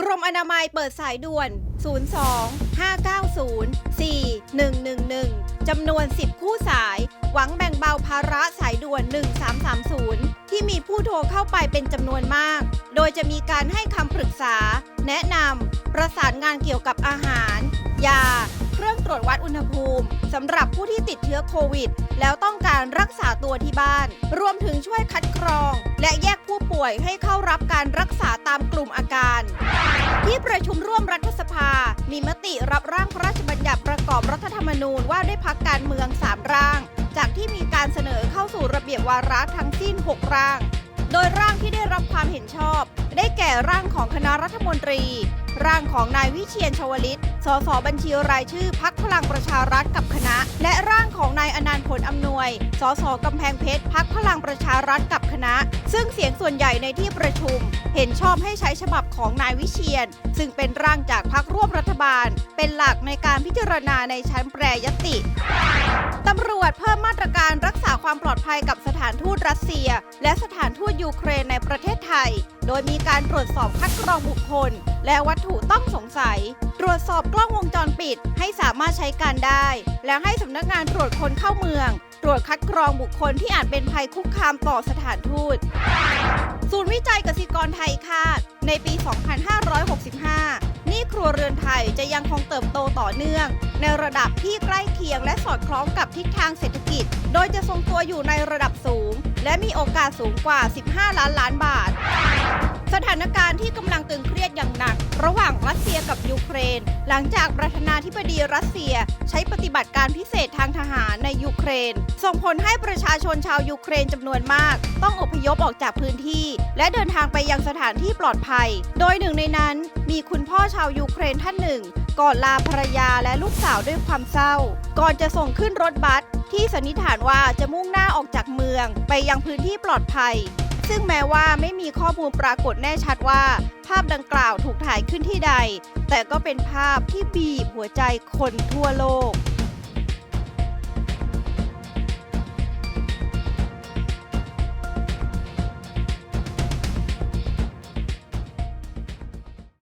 กรมอนามัยเปิดสายด่วน 02 590 4111 จำนวน 10 คู่สาย หวังแบ่งเบาภาระสายด่วน 1330 ที่มีผู้โทรเข้าไปเป็นจำนวนมาก โดยจะมีการให้คำปรึกษา แนะนำ ประสานงานเกี่ยวกับอาหาร ยา เครื่องตรวจวัดอุณหภูมิสำหรับผู้ที่ติดเชื้อโควิด แล้วต้องการรักษาตัวที่บ้าน รวมถึงช่วยคัดกรอง และแยก ป่วยให้เข้ารับการรักษาตามกลุ่มอาการ ที่ประชุมร่วมรัฐสภา มีมติรับร่างพระราชบัญญัติประกอบรัฐธรรมนูญว่าด้วยพักการเมือง 3 ร่าง จากที่มีการเสนอเข้าสู่ระเบียบวาระทั้งสิ้น 6 ร่าง โดยร่างที่ได้รับความเห็นชอบ ได้แก่ร่างของคณะรัฐมนตรี ร่างของนายวิเชียนชวลิต สสบัญชีรายชื่อพักพลังประชารัฐกับคณะ และร่างของนายอนันต์ผลอำนวย สสกำแพงเพชรพักพลังประชารัฐกับคณะ ซึ่งเสียงส่วนใหญ่ในที่ประชุม เห็นชอบให้ใช้ฉบับของนายวิเชียน ซึ่งเป็นร่างจากพักร่วมรัฐบาล เป็นหลักในการพิจารณาในชั้นแปรยติตำรวจเพิ่มมาตรการรักษาความปลอดภัยกับสานทูตรัสเซีย และสถานทูตยูเครนในประเทศไทย โดยมีการตรวจสอบคัดกรองบุคคล และวัตถุต้องสงสัย ตรวจสอบกล้องวงจรปิดให้สามารถใช้การได้ และให้สำนักงานตรวจคนเข้าเมือง ตรวจคัดกรองบุคคลที่อาจเป็นภัยคุกคามต่อสถานทูต ศูนย์วิจัยกสิกรไทยคาด ในปี 2565 ครัวเรือนไทยจะยังคงเติบโตต่อเนื่อง ในระดับที่ใกล้เคียงและสอดคล้องกับทิศทางเศรษฐกิจ โดยจะทรงตัวอยู่ในระดับสูง และมีโอกาสสูงกว่า 15 ล้านล้านบาท สถานการณ์ที่กำลังตึงเครียดอย่างหนัก ระหว่างรัสเซียกับยูเครน หลังจากประธานาธิบดีรัสเซียใช้ปฏิบัติการพิเศษทางทหารในยูเครน ส่งผลให้ประชาชนชาวยูเครนจำนวนมาก ต้องอพยพออกจากพื้นที่ และเดินทางไปยังสถานที่ปลอดภัย โดยหนึ่งในนั้นมีคุณพ่อชาวยูเครนท่านหนึ่ง ก่อนลาภรรยาและลูกสาวด้วยความเศร้า ก่อนจะส่งขึ้นรถบัสที่สันนิษฐานว่าจะมุ่งหน้าออกจากเมือง ไปยังพื้นที่ปลอดภัย ซึ่งแม้ว่าไม่มีข้อมูลปรากฏแน่ชัดว่า ภาพดังกล่าวถูกถ่ายขึ้นที่ใด แต่ก็เป็นภาพที่บีบหัวใจคนทั่วโลก